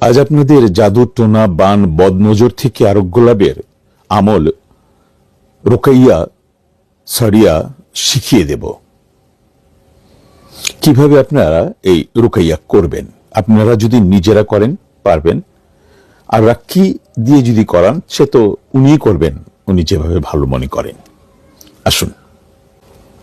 আজ আপনাদের জাদু টোনা, বান, বদনজর থেকে আরোগ্য লাভের আমল রোকাইয়া সারিয়া শিখিয়ে দেব। কীভাবে আপনারা এই রুকাইয়া করবেন? আপনারা যদি নিজেরা করেন, পারবেন। আর রাক্ষী দিয়ে যদি করান, সে তো উনিই করবেন। উনি যেভাবে ভালো মনে করেন। আসুন।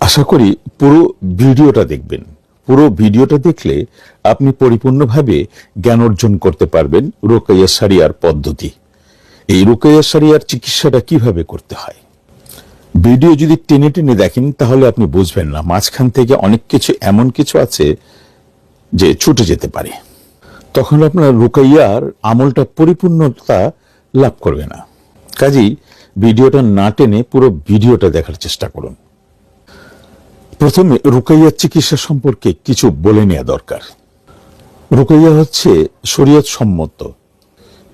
আশা করি পুরো ভিডিওটা দেখবেন। পুরো ভিডিওটা দেখলে আপনি পরিপূর্ণভাবে জ্ঞান অর্জন করতে পারবেন রোকাইয়া সারিয়ার পদ্ধতি। এই রোকাইয়া সারিয়ার চিকিৎসাটা কীভাবে করতে হয়? ভিডিও যদি টেনে টেনে দেখেন, তাহলে আপনি বুঝবেন না, মাঝখান থেকে অনেক কিছু এমন কিছু আছে যে ছুটে যেতে পারে। তখন আপনার রুকাইয়ার আমলটা পরিপূর্ণতা লাভ করবে না। কাজেই ভিডিওটা না টেনে পুরো ভিডিওটা দেখার চেষ্টা করুন। প্রথমে রুকাইয়ার চিকিৎসা সম্পর্কে কিছু বলে নেওয়া দরকার। রুকাইয়া হচ্ছে শরীয়ত সম্মত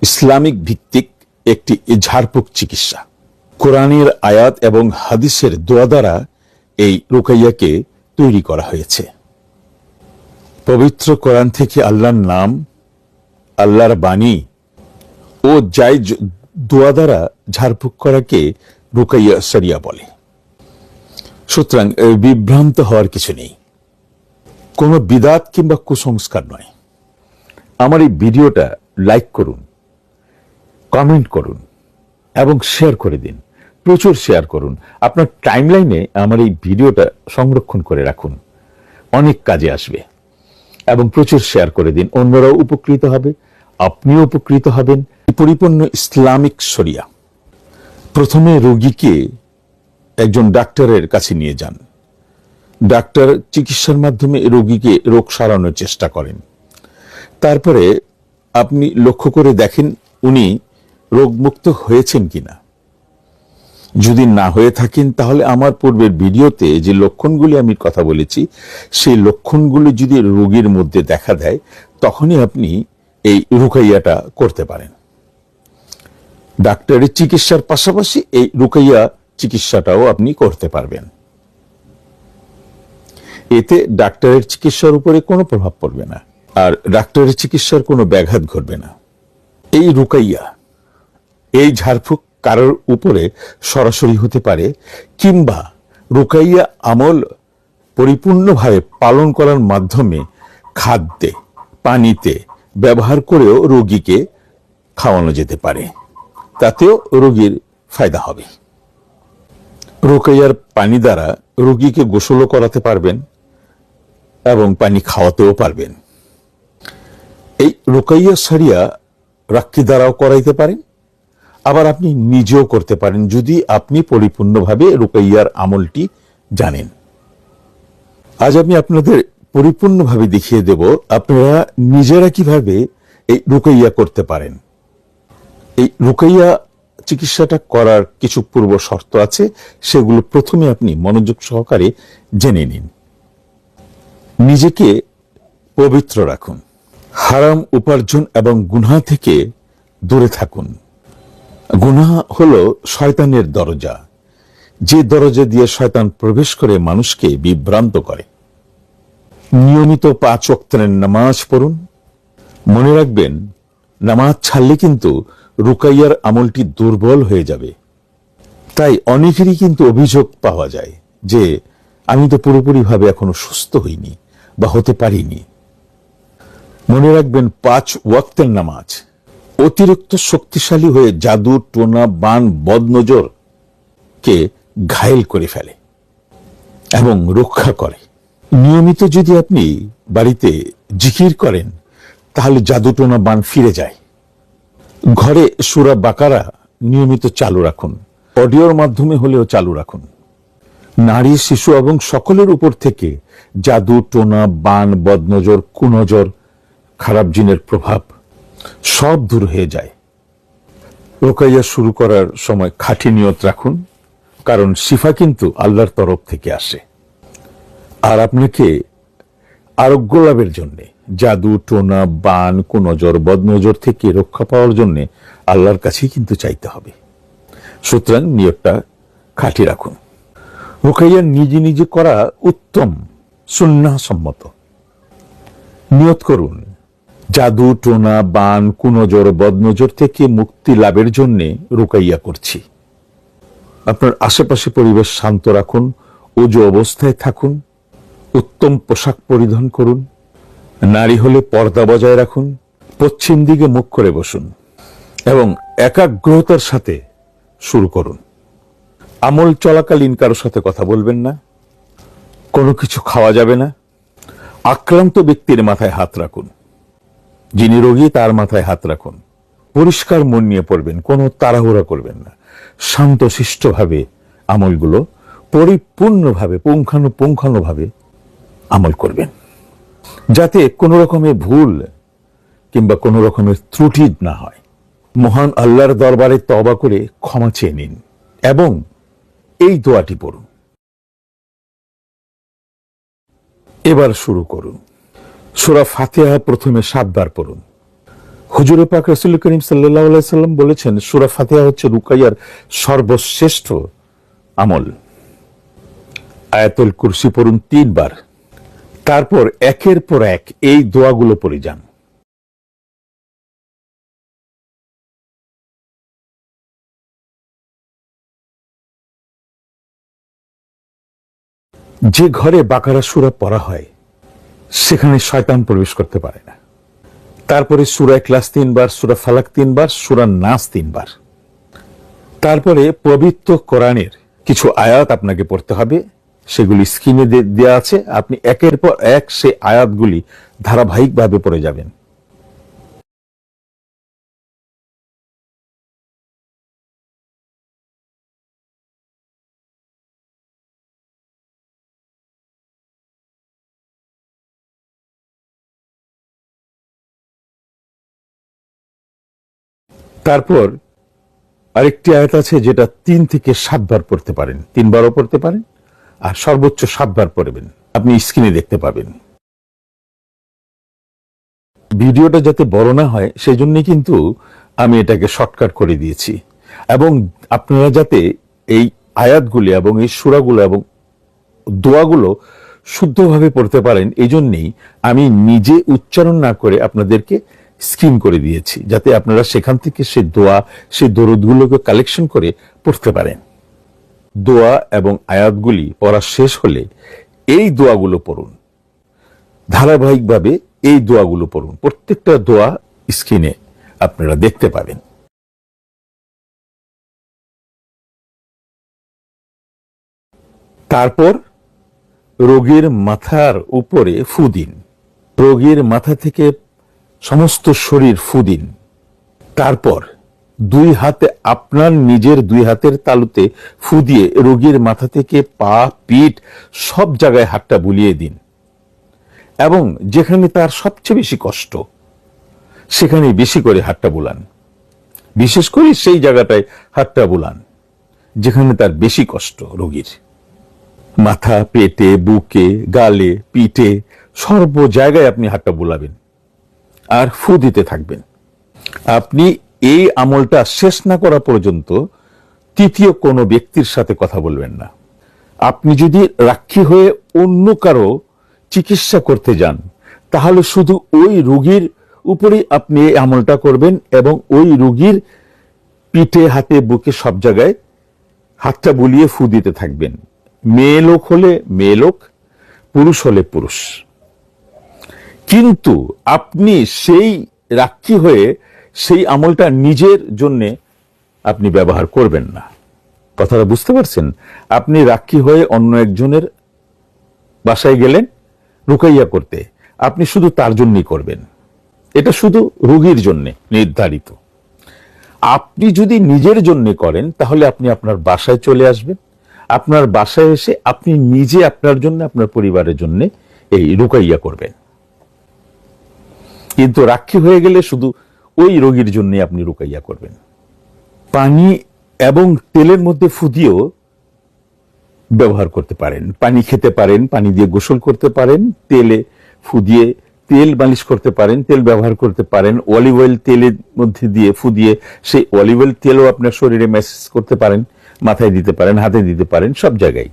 ইসলামিক ভিত্তিক একটি ঝাড়ফুঁক চিকিৎসা। কোরআনের আয়াত এবং হাদিসের দোয়া দ্বারা এই রুকাইয়াকে তৈরি করা হয়েছে। পবিত্র কোরআন থেকে আল্লাহর নাম, আল্লাহর বাণী ও যাই জ- দোয়া দ্বারা ঝাড়ফুঁক করাকে রুকাইয়া সরিয়া বলে। সুতরাং বিভ্রান্ত হওয়ার কিছু নেই। কোনো বিদাত কিংবা কুসংস্কার নয়। আমার এই ভিডিওটা লাইক করুন, কমেন্ট করুন, এবং শেয়ার করে দিন, প্রচুর শেয়ার করুন। আপনার টাইমলাইনে আমার এই ভিডিওটা সংরক্ষণ করে রাখুন। অনেক কাজে আসবে। এবং প্রচুর শেয়ার করে দিন। অন্যরাও উপকৃত হবে, আপনিও উপকৃত হবেন। পরিপূর্ণ ইসলামিক শরিয়া। প্রথমে রোগীকে একজন ডাক্তারের কাছে নিয়ে যান। ডাক্তার চিকিৎসার মাধ্যমে রোগীকে রোগ সারানোর চেষ্টা করেন। তারপরে আপনি লক্ষ্য করে দেখেন উনি রোগমুক্ত হয়েছেন কিনা। যদি না হয়ে থাকেন, তাহলে আমার পূর্বের ভিডিওতে যে লক্ষণগুলি আমি কথা বলেছি, সেই লক্ষণগুলি যদি রোগীর মধ্যে দেখা দেয়, তখনই আপনি এই রুকাইয়াটা করতে পারেন। ডাক্তারের চিকিৎসার পাশাপাশি এই রুকাইয়া চিকিৎসাটাও আপনি করতে পারবেন। এতে ডাক্তারের চিকিৎসার উপরে কোনো প্রভাব পড়বে না, আর ডাক্তারের চিকিৎসার কোনো ব্যাঘাত ঘটবে না। এই রুকাইয়া, এই ঝাড়ফুঁক কারোর উপরে সরাসরি হতে পারে, কিংবা রুকাইয়া আমল পরিপূর্ণভাবে পালন করার মাধ্যমে খাদ্যে, পানিতে ব্যবহার করেও রোগীকে খাওয়ানো যেতে পারে। তাতেও রোগীর ফায়দা হবে। রোকাইয়ার পানি দ্বারা রোগীকে গোসলও করাতে পারবেন এবং পানি খাওয়াতেও পারবেন। এই রোকাইয়া সারিয়া রাক্ষী দ্বারাও করাইতে পারেন, আবার আপনি নিজেও করতে পারেন যদি আপনি পরিপূর্ণভাবে রোকাইয়ার আমলটি জানেন। আজ আমি আপনাদের পরিপূর্ণভাবে দেখিয়ে দেব আপনারা নিজেরা কীভাবে এই রুকাইয়া করতে পারেন। এই রুকাইয়া চিকিৎসাটা করার কিছু পূর্ব শর্ত আছে, সেগুলো প্রথমে আপনি মনোযোগ সহকারে জেনে নিন। নিজেকে পবিত্র রাখুন। হারাম উপার্জন এবং গুনহা থেকে দূরে থাকুন। গুনাহ হল শয়তানের দরজা। যে দরজা দিয়ে শয়তান প্রবেশ করে মানুষকে বিভ্রান্ত করে। নিয়মিত পাঁচ ওয়াক্তের নামাজ পড়ুন। মনে রাখবেন নামাজ ছাড়লে কিন্তু রুকাইয়ার আমলটি দুর্বল হয়ে যাবে। তাই অনেকেরই কিন্তু অভিযোগ পাওয়া যায় যে, আমি তো পুরোপুরিভাবে এখনও সুস্থ হইনি বা হতে পারিনি। মনে রাখবেন, পাঁচ ওয়াক্তের নামাজ অতিরিক্ত শক্তিশালী হয়ে জাদু, টোনা, বান, বদনজর কে ঘায়েল করে ফেলে এবং রক্ষা করে। নিয়মিত যদি আপনি বাড়িতে জিকির করেন তাহলে জাদু টোনা বান ফিরে যায়। ঘরে সুরা বাকারা নিয়মিত চালু রাখুন। অডিওর মাধ্যমে হলেও চালু রাখুন। নারী, শিশু এবং সকলের উপর থেকে জাদু, টোনা, বান, বদনজর, কুনজর, খারাপ জিনের প্রভাব সব দূর হয়ে যায়। রোকাইয়া শুরু করার সময় খাঁটি নিয়ত রাখুন, কারণ শিফা কিন্তু আল্লাহর তরফ থেকে আসে। আর আপনাকে আরোগ্য লাভের জন্য জাদু, টোনা, বান, কুনজর, বদনজর থেকে রক্ষা পাওয়ার জন্য আল্লাহর কাছেই কিন্তু চাইতে হবে। সুতরাং নিয়তটা খাঁটি রাখুন। রোকাইয়া নিজে নিজে করা উত্তম সুন্নাহ সম্মত নিয়ত করুন, জাদু, টোনা, বান, কুনজর, বদনজর থেকে মুক্তি লাভের জন্য রুকাইয়া করছি। আপনার আশেপাশে পরিবেশ শান্ত রাখুন, উজু অবস্থায় থাকুন, উত্তম পোশাক পরিধান করুন। নারী হলে পর্দা বজায় রাখুন, পশ্চিম দিকে মুখ করে বসুন, এবং একাগ্রতার সাথে শুরু করুন। আমল চলাকালীন কারোর সাথে কথা বলবেন না, কোনো কিছু খাওয়া যাবে না, আক্রান্ত ব্যক্তির মাথায় হাত রাখুন। যিনি রোগী, তার মাথায় হাত রাখুন। পরিষ্কার মন নিয়ে পড়বেন, কোনো তাড়াহুড়া করবেন না। শান্ত শিষ্টভাবে আমলগুলো পরিপূর্ণভাবে, পুঙ্খানুপুঙ্খানুভাবে আমল করবেন। যাতে কোনো রকমের ভুল কিংবা কোনো রকমের ত্রুটি না হয়। মহান আল্লাহর দরবারে তবা করে ক্ষমা চেয়ে নিন এবং এই দোয়াটি পড়ুন। এবার শুরু করুন। সুরা ফাতিহা প্রথমে সাতবার পড়ুন। হুজুরে পাক রসুল করিম সাল্লাম বলেছেন, সুরা ফাতিহা হচ্ছে রুকাইয়ার সর্বশ্রেষ্ঠ আমল। আয়াতুল কুরসি পড়ুন তিনবার। তারপর একের পর এক এই দোয়াগুলো পড়ে যান। যে ঘরে বাকারা সুরা পড়া হয়, সেখানে শয়তান প্রবেশ করতে পারে না। তারপরে সুরা ক্লাস তিনবার, সুরা ফালাক তিনবার, সুরা নাস তিনবার। তারপরে পবিত্র কোরআনের কিছু আয়াত আপনাকে পড়তে হবে। সেগুলি স্ক্রিনে দেওয়া আছে। আপনি একের পর এক সে আয়াতগুলি ধারাবাহিকভাবে পড়ে যাবেন। তারপর আরেকটি আয়াত আছে যেটা তিন থেকে সাতবার পড়তে পারেন। তিনবারও পড়তে পারেন। আর সর্বোচ্চ সাতবার পড়বেন। আপনি স্ক্রিনে দেখতে পাবেন। ভিডিওটা যাতে বড় না হয় সেই জন্যই কিন্তু আমি এটাকে শর্টকাট করে দিয়েছি। এবং আপনারা যাতে এই আয়াতগুলি এবং এই সুরাগুলো এবং দোয়াগুলো শুদ্ধভাবে পড়তে পারেন এই জন্যেই আমি নিজে উচ্চারণ না করে আপনাদেরকে স্ক্রিন করে দিয়েছি, যাতে আপনারা সেখান থেকে সে দোয়া সেই দরুদগুলোকে কালেকশন করে পড়তে পারেন। দোয়া এবং আয়াতগুলি পড়া শেষ হলে এই দোয়াগুলো পড়ুন। ধারাবাহিকভাবে এই দোয়াগুলো পড়ুন। প্রত্যেকটা দোয়া স্ক্রিনে আপনারা দেখতে পাবেন। তারপর রোগীর মাথার উপরে ফু দিন। রোগীর মাথা থেকে সমস্ত শরীর ফু দিন। তারপর দুই হাতে আপনার নিজের দুই হাতের তালুতে ফু দিয়ে রোগীর মাথা থেকে পা, পিঠ সব জায়গায় হাতটা বুলিয়ে দিন। এবং যেখানে তার সবচেয়ে বেশি কষ্ট সেখানে বেশি করে হাতটা বুলান। বিশেষ করে সেই জায়গাটায় হাতটা বুলান, যেখানে তার বেশি কষ্ট রোগীর। মাথা, পেটে, বুকে, গালে, পিঠে সর্ব জায়গায় আপনি হাতটা বুলাবেন। আর ফু দিতে থাকবেন। আপনি এই আমলটা শেষ না করা পর্যন্ত তৃতীয় কোনো ব্যক্তির সাথে কথা বলবেন না। আপনি যদি রাক্ষী হয়ে অন্য কারও চিকিৎসা করতে যান, তাহলে শুধু ওই রোগীর উপরেই আপনি এই আমলটা করবেন এবং ওই রোগীর পিঠে, হাতে, বুকে সব জায়গায় হাতটা বুলিয়ে ফু দিতে থাকবেন। মেয়ে লোক হলে মেয়ে লোক, পুরুষ হলে পুরুষ। কিন্তু আপনি সেই রাক্ষী হয়ে সেই আমলটা নিজের জন্য আপনি ব্যবহার করবেন না। কথাটা বুঝতে পারছেন? আপনি রাক্ষী হয়ে অন্য একজনের বাসায় গেলেন রুকাইয়া করতে। আপনি শুধু তার জন্যই করবেন। এটা শুধু রুগীর জন্যে নির্ধারিত। আপনি যদি নিজের জন্য করেন, তাহলে আপনি আপনার বাসায় চলে আসবেন। আপনার বাসায় এসে আপনি নিজে আপনার জন্য, আপনার পরিবারের জন্য এই রুকাইয়া করবেন। কিন্তু রাক্ষী হয়ে গেলে শুধু ওই রোগীর জন্য আপনি রুকাইয়া করবেন। পানি এবং তেলের মধ্যে ফুদিয়েও ব্যবহার করতে পারেন। পানি খেতে পারেন, পানি দিয়ে গোসল করতে পারেন, তেলে ফুদিয়ে তেল মালিশ করতে পারেন, তেল ব্যবহার করতে পারেন অলিভ অয়েল তেলের মধ্যে দিয়ে ফুদিয়ে সেই অলিভ অয়েল তেলও আপনার শরীরে ম্যাসেজ করতে পারেন, মাথায় দিতে পারেন, হাতে দিতে পারেন, সব জায়গায়।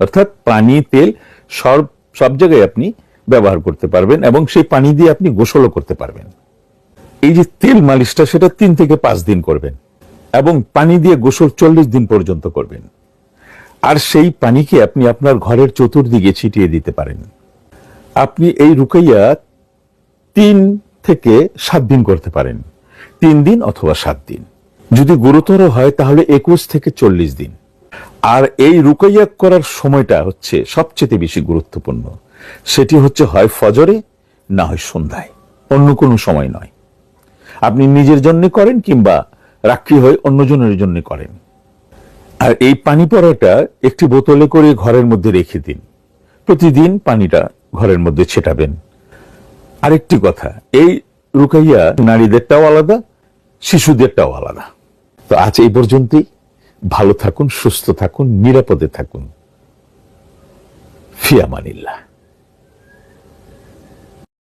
অর্থাৎ পানি, তেল সব সব জায়গায় আপনি ব্যবহার করতে পারবেন এবং সেই পানি দিয়ে আপনি গোসলও করতে পারবেন। এই যে তেল মালিশটা, সেটা তিন থেকে পাঁচ দিন করবেন এবং পানি দিয়ে গোসল চল্লিশ দিন পর্যন্ত করবেন। আর সেই পানিকে আপনি আপনার ঘরের চতুর্দিকে ছিটিয়ে দিতে পারেন। আপনি এই রুকাইয়া তিন থেকে সাত দিন করতে পারেন। তিন দিন অথবা সাত দিন। যদি গুরুতর হয়, তাহলে একুশ থেকে চল্লিশ দিন। আর এই রুকাইয়া করার সময়টা হচ্ছে সবচেয়ে বেশি গুরুত্বপূর্ণ। সেটি হচ্ছে হয় ফজরে, না হয় সন্ধ্যায়। অন্য কোনো সময় নয়। আপনি নিজের জন্য করেন কিংবা রাত্রি হয়ে অন্যজনের জন্য করেন। আর এই পানি পড়াটা একটি বোতলে করে ঘরের মধ্যে রেখে দিন। প্রতিদিন পানিটা ঘরের মধ্যে ছেটাবেন। আরেকটি কথা, এই রুকাইয়া নারীদেরটাও আলাদা, শিশুদেরটাও আলাদা। তো আজ এই পর্যন্তই। ভালো থাকুন, সুস্থ থাকুন, নিরাপদে থাকুন। ফিয়ামানিল্লাহ